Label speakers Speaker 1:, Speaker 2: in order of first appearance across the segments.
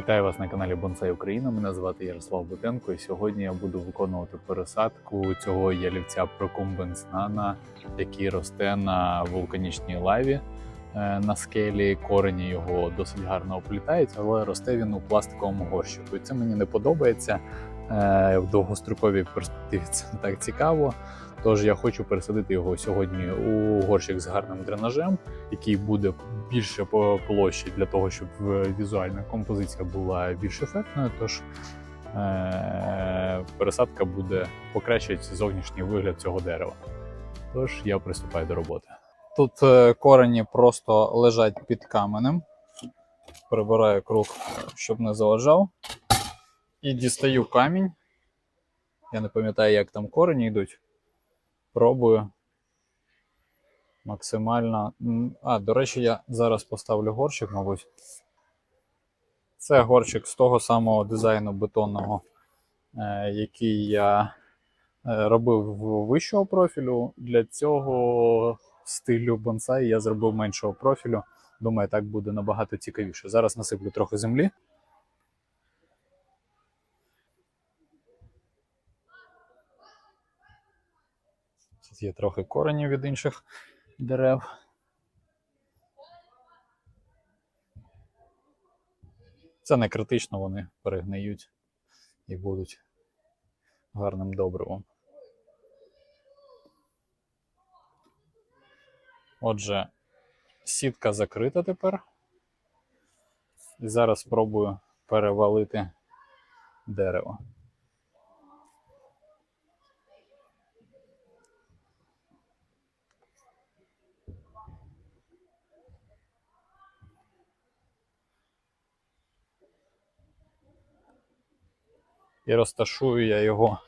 Speaker 1: Вітаю вас на каналі Бонсай Україна. Мене звати Ярослав Бутенко, і сьогодні я буду виконувати пересадку цього ялівця nana, який росте на вулканічній лаві е, на скелі. Корені його досить гарно оплітають, але росте він у пластиковому горщику. І це мені не подобається. Е, В довгостроковій перспективі це не так цікаво. Тож я хочу пересадити його сьогодні у горщик з гарним дренажем, який буде більше по площі для того, щоб візуальна композиція була більш ефектною. Тож е- пересадка буде покращувати зовнішній вигляд цього дерева. Тож я приступаю до роботи.
Speaker 2: Тут е, корені просто лежать під каменем. Прибираю круг, щоб не заважав. І дістаю камінь. Я не пам'ятаю, як там корені йдуть. Пробую максимально. А, до речі, я зараз поставлю горщик, мабуть. Це горщик з того самого дизайну бетонного, е, який я е, робив вищого профілю. Для цього стилю бонсай я зробив меншого профілю. Думаю, так буде набагато цікавіше. Зараз насиплю трохи землі. Є трохи коренів від інших дерев. Це не критично, вони перегниють і будуть гарним добривом. Отже, сітка закрита тепер. І зараз спробую перевалити дерево. І розташую я його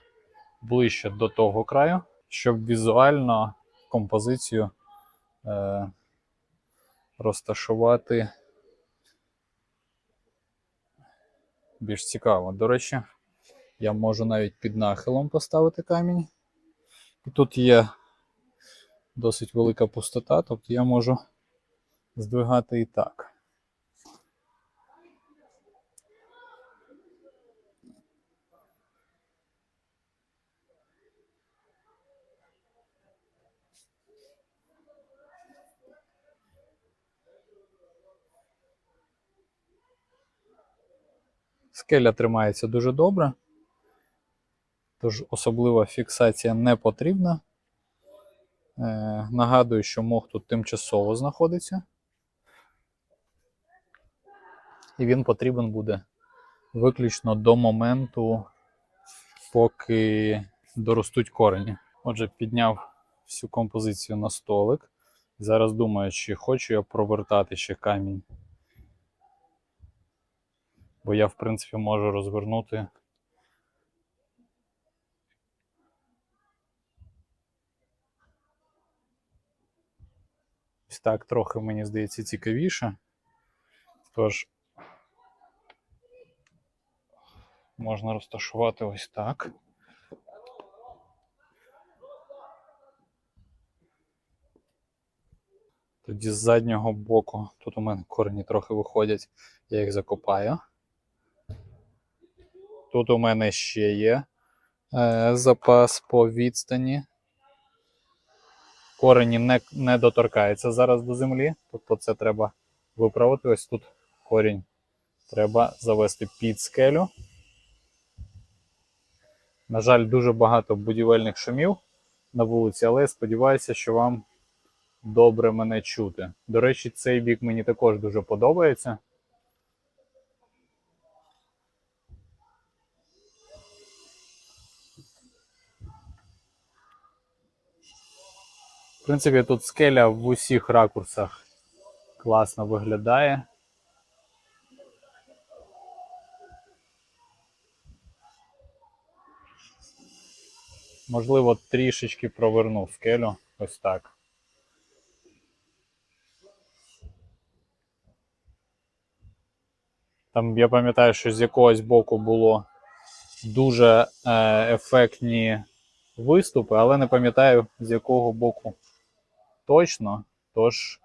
Speaker 2: ближче до того краю, щоб візуально композицію е, розташувати більш цікаво. До речі, я можу навіть під нахилом поставити камінь. І тут є досить велика пустота, тобто я можу здвигати і так. Скеля тримається дуже добре, тож особлива фіксація не потрібна. Е, нагадую, що мох тут тимчасово знаходиться. І він потрібен буде виключно до моменту, поки доростуть корені. Отже, підняв всю композицію на столик. Зараз думаю, чи хочу я провертати ще камінь бо я, в принципі, можу розвернути. Ось так трохи, мені здається, цікавіше. Тож, можна розташувати ось так. Тоді з заднього боку, тут у мене корені трохи виходять, я їх закопаю. Тут у мене ще є е, запас по відстані. Корені не, не доторкаються зараз до землі, тобто це треба виправити. Ось тут корінь треба завести під скелю. На жаль, дуже багато будівельних шумів на вулиці, але сподіваюся, що вам добре мене чути. До речі, цей бік мені також дуже подобається. В принципі, тут скеля в усіх ракурсах класно виглядає. Можливо, трішечки проверну скелю. Ось так. Там я пам'ятаю, що з якогось боку було дуже е, ефектні виступи, але не пам'ятаю з якого боку точно, тож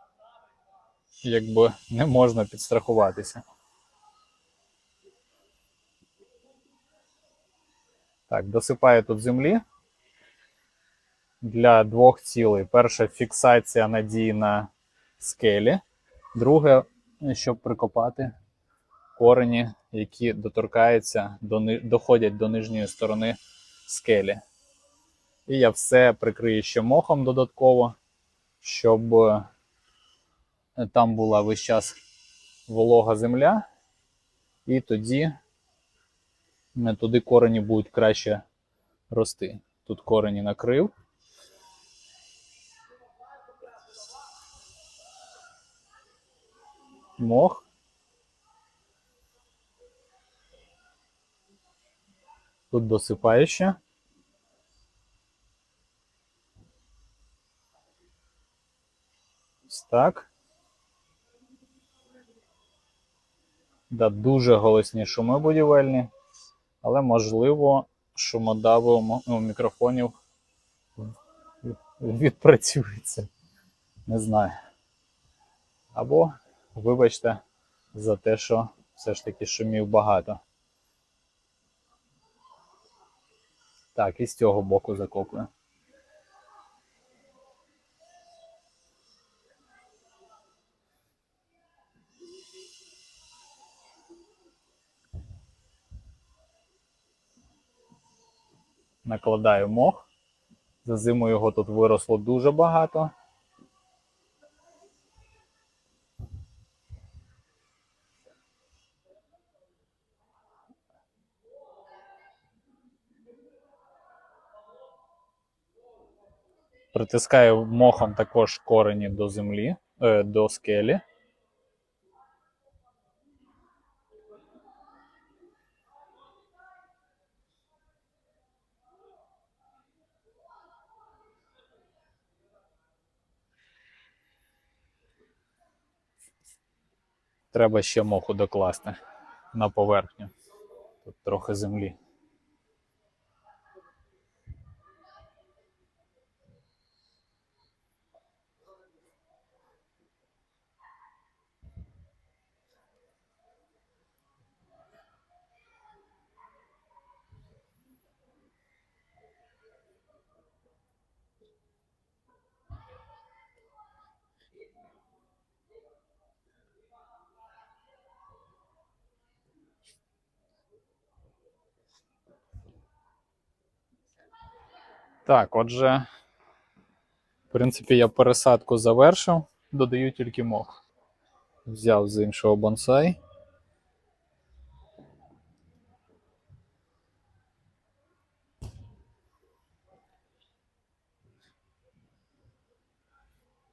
Speaker 2: якби не можна підстрахуватися. Так, досипаю тут землі для двох цілей. Перша фіксація надії на скелі, друге, щоб прикопати корені, які доторкаються, доходять до нижньої сторони скелі. І я все прикрию ще мохом додатково щоб е, там була весь час волога земля, і тоді е, туди корені будуть краще рости. Тут корені накрив. Мох. Тут досипаю ще. Ось так. Да, дуже голосні шуми будівельні, але можливо шумодави у мо- мікрофонів відпрацюється. Не знаю. Або, вибачте, за те, що все ж таки шумів багато. Так, і з цього боку закопую. Накладаю мох. За зиму його тут виросло дуже багато. Притискаю мохом також корені до землі, е, до скелі. Треба ще моху докласти на поверхню. Тут трохи землі. Так, отже, в принципі, я пересадку завершив, додаю тільки мох. Взяв з іншого бонсай.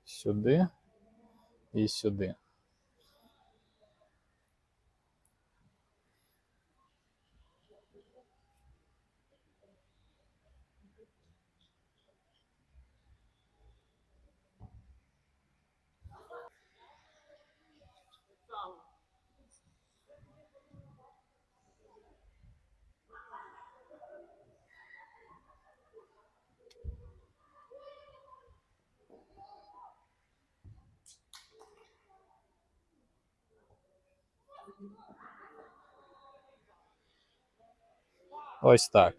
Speaker 2: Сюди і сюди. Ось так.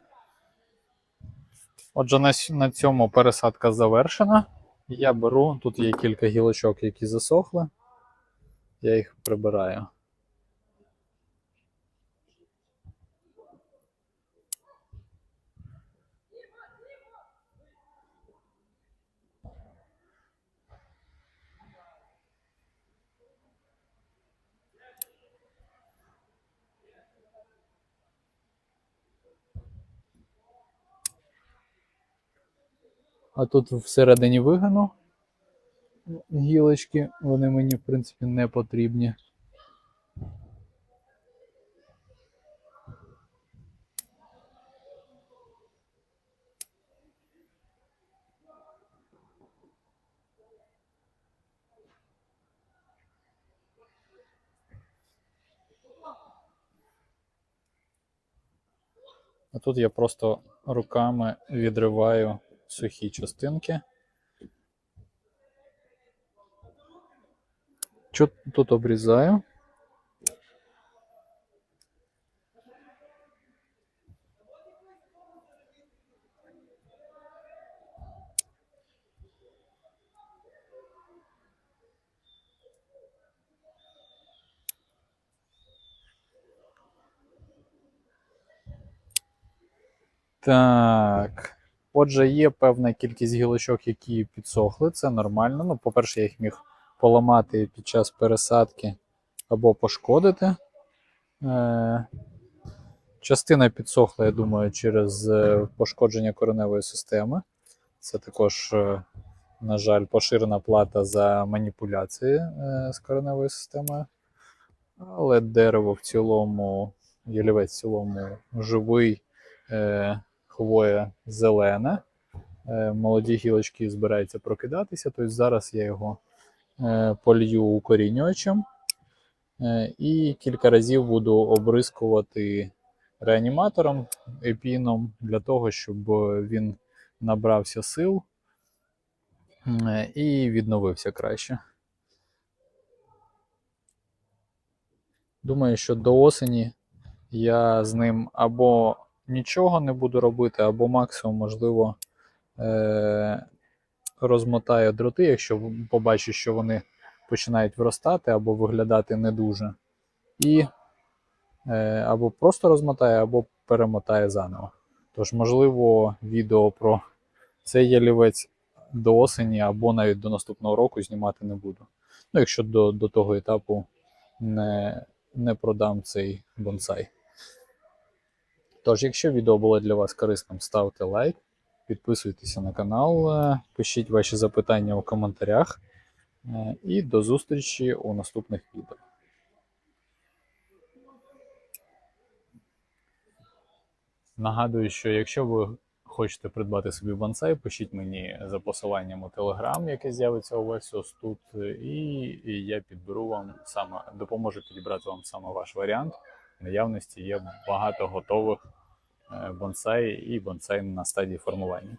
Speaker 2: Отже, на, на цьому пересадка завершена. Я беру, тут є кілька гілочок, які засохли. Я їх прибираю. А тут всередині вигину гілочки, вони мені, в принципі, не потрібні. А тут я просто руками відриваю сухі частинки. Тут обрізаю. Так. Отже, є певна кількість гілочок, які підсохли. Це нормально. Ну, по-перше, я їх міг поламати під час пересадки або пошкодити. Е, частина підсохла, я думаю, через е, пошкодження кореневої системи. Це також, е, на жаль, поширена плата за маніпуляції з кореневою системою. Але дерево в цілому, ялівець в цілому живий, хвоя зелена. Е, молоді гілочки збираються прокидатися. Тобто зараз я його е, полью укорінювачем. Е, і кілька разів буду обрискувати реаніматором епіном для того, щоб він набрався сил і відновився краще. Думаю, що до осені я з ним або нічого не буду робити, або максимум, можливо, е- розмотаю дроти, якщо побачу, що вони починають виростати або виглядати не дуже. І е- або просто розмотаю, або перемотаю заново. Тож, можливо, відео про цей ялівець до осені або навіть до наступного року знімати не буду. Ну, якщо до, до того етапу не, не продам цей бонсай. Тож, якщо відео було для вас корисним, ставте лайк, підписуйтеся на канал, е, пишіть ваші запитання у коментарях. Е, І до зустрічі у наступних відео. Нагадую, що якщо ви хочете придбати собі бонсай, пишіть мені за посиланням у Telegram, яке з'явиться у вас ось тут, і, я підберу вам саме, допоможу підібрати вам саме ваш варіант. Наявності є багато готових е, бонсай і бонсай на стадії формування.